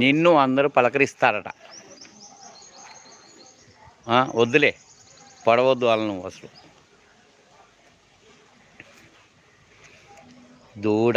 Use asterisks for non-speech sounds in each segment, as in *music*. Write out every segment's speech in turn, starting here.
నిన్ను అందరూ పలకరిస్తారట. వద్దులే పడవద్దు వాళ్ళను అసలు. దూడ.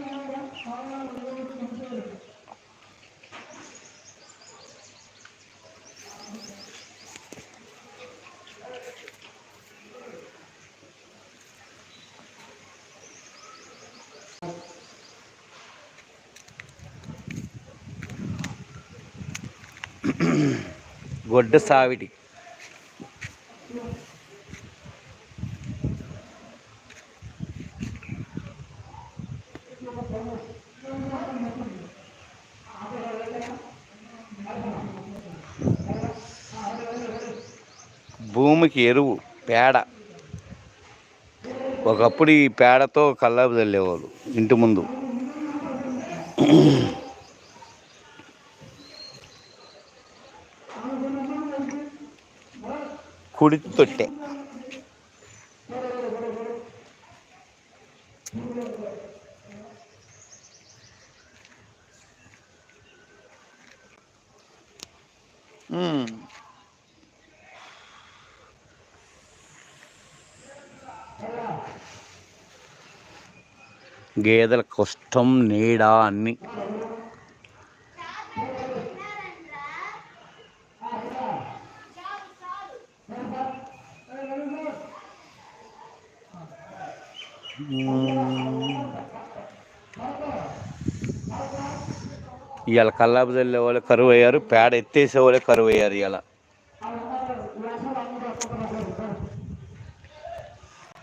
*clears throat* గొడ్డ సావిటి. భూమికి ఎరువు పేడ. ఒకప్పుడు ఈ పేడతో కల్లాపు చల్లేవాళ్ళు ఇంటి ముందు. కుడి తొట్టె hmm. గేదెల కష్టం నీడ అన్ని. ఇవాళ కల్లాపు చల్లే వాళ్ళు కరువు అయ్యారు పేడ ఎత్తేసే వాళ్ళే కరువు అయ్యారు ఇవాళ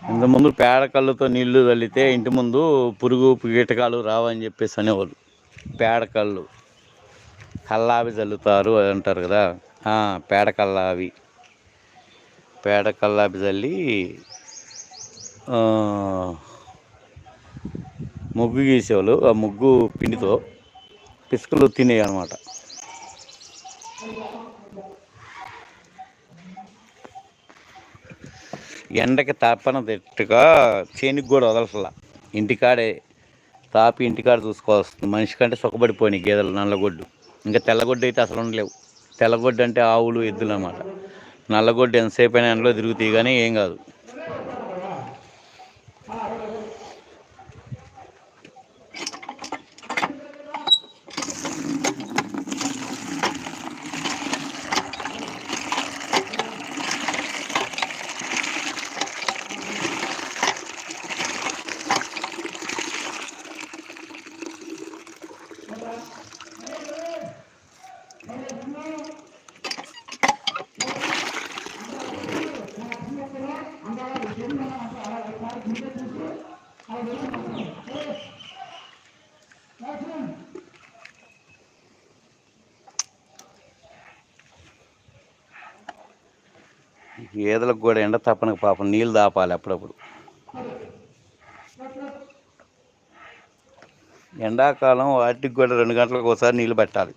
ఇంతకుముందు పేడ కళ్ళుతో నీళ్ళు చల్లితే ఇంటి ముందు పురుగు కీటకాలు రావని చెప్పేసి అనేవాళ్ళు. పేడ కళ్ళు. కల్లావి చల్లుతారు అని అంటారు కదా. పేడ కల్లావి పేడ కల్లాపి చల్లి ముగ్గు గీసేవాళ్ళు. ఆ ముగ్గు పిండితో పిసుకలు తినేవి అనమాట ఎండకి తప్పన తిట్టుగా చేనికి కూడా వదలసలా. ఇంటికాడే తాపి ఇంటికాడ చూసుకోవాల్సింది. మనిషి కంటే సుఖపడిపోయినాయి గేదెలు నల్లగొడ్డు. ఇంకా తెల్లగొడ్డు అయితే అసలు ఉండలేవు. తెల్లగొడ్డు అంటే ఆవులు ఎద్దులు అనమాట నల్లగొడ్డు ఎంతసేపు అయినా ఎండలో తిరుగుతాయి కానీ ఏం కాదు. గేదెలకు కూడా ఎండ తప్పనకు పాపం నీళ్ళు దాపాలి అప్పుడప్పుడు. ఎండాకాలం వాటికి కూడా రెండు గంటలకు ఒకసారి నీళ్ళు పెట్టాలి.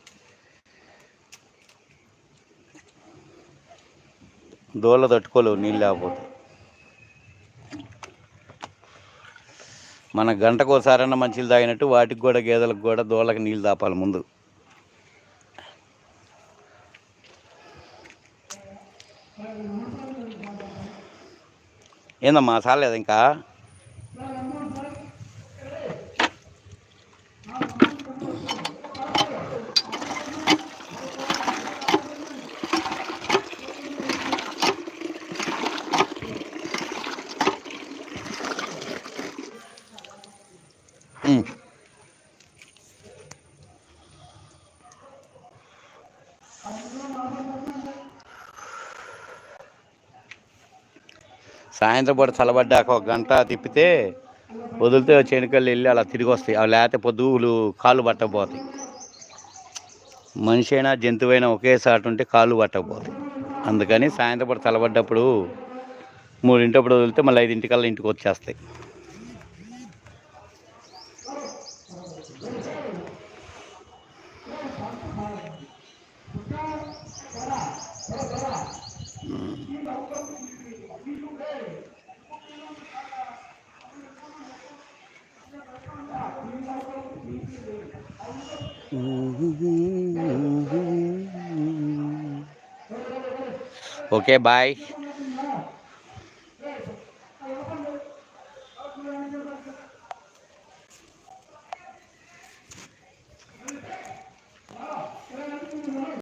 దోళ్ళ తట్టుకోలేవు నీళ్ళు లేకపోతే. మన గంటకు ఒకసారైనా మంచిలు తాగినట్టు వాటికి కూడా గేదెలకు కూడా దోళ్ళకి నీళ్ళు తాపాలి ముందు. ఏందమ్మా చాలేదు ఇంకా? సాయంత్రం పూట చల్లబడ్డాక ఒక గంట తిప్పితే వదిలితే చెనికల్లు వెళ్ళి అలా తిరిగి వస్తాయి. అవి లేకపోతే పొద్దులు కాళ్ళు పట్టకపోతాయి. మనిషి అయినా జంతువైనా ఒకేసారి ఉంటే కాళ్ళు పట్టకపోతాయి. అందుకని సాయంత్రం పూట చల్లబడ్డప్పుడు మూడింటప్పుడు వదిలితే మళ్ళీ ఐదింటికల్లా ఇంటికి వచ్చేస్తాయి. Mm-hmm. Okay, bye.